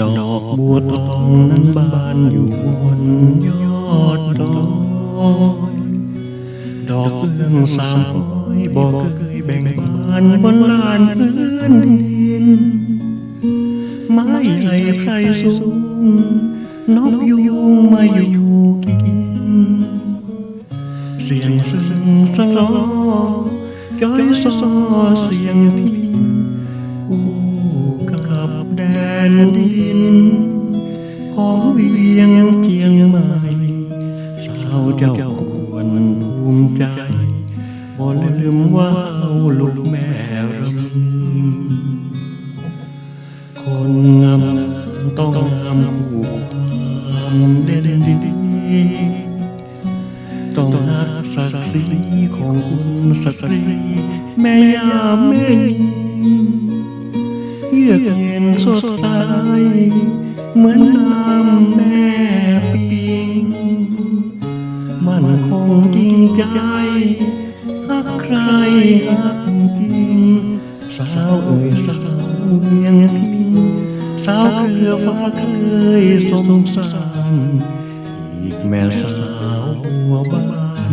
ดอกบัวทองนั้นบานอยู่บนยอดดอยดอกเอื้องสามห้อยบอกเคยแบ่งบานบนลานพื้นดินไม้ใหญ่ใครสูงนกยุงมาอยู่กิน เสียงซึ้งสลอจ้อยซอเสียงพินกูกับแดนดิน บ่ลืมว่าลูกแม่รำคนงามต้องงามคู่ความเด่นดีต้องรักศักดิ์ศรีของคุณสตรีแม่ยามแม่หญิงเยือกเย็นสดใสเหมือนน้ำแม่ปิงมันคงยิ่งใจหัก ใครหักจริงสาวเอ่ยสาวเมียงพิงสาวเครือฟ้าเคยสมสารอีกแม่สาวหัวบ้าน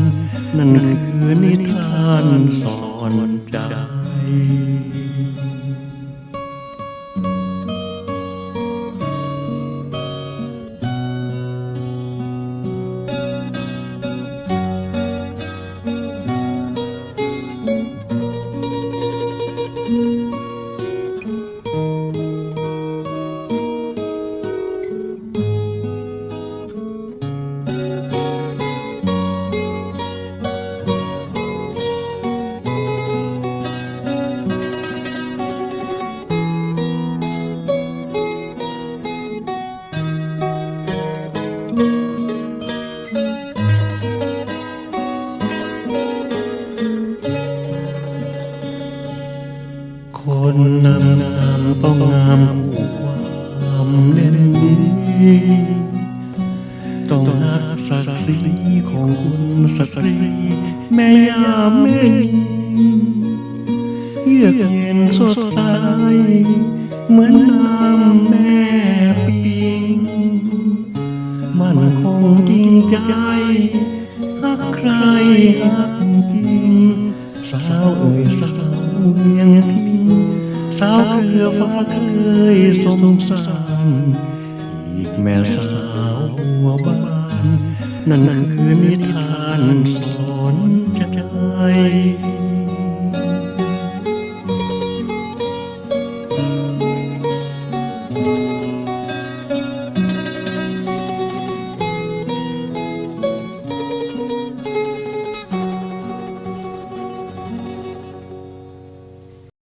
นั่นคือนิทานสอนใจ ต้องงามคู่ความเด่นดีต้องรักศักดิ์ศรีของคุณสตรีแม่ยามแม่หญิงเยือกเย็นสดใสเหมือนน้ำแม่ปิงมันคงยิ่งใจหักใครหักจริงสาวเอ่ยสาวเวียงพิง สาวเครือฟ้าเคยสมสารอีกแม่สาวหัวบ้านนั่นคือนิทานสอนใจ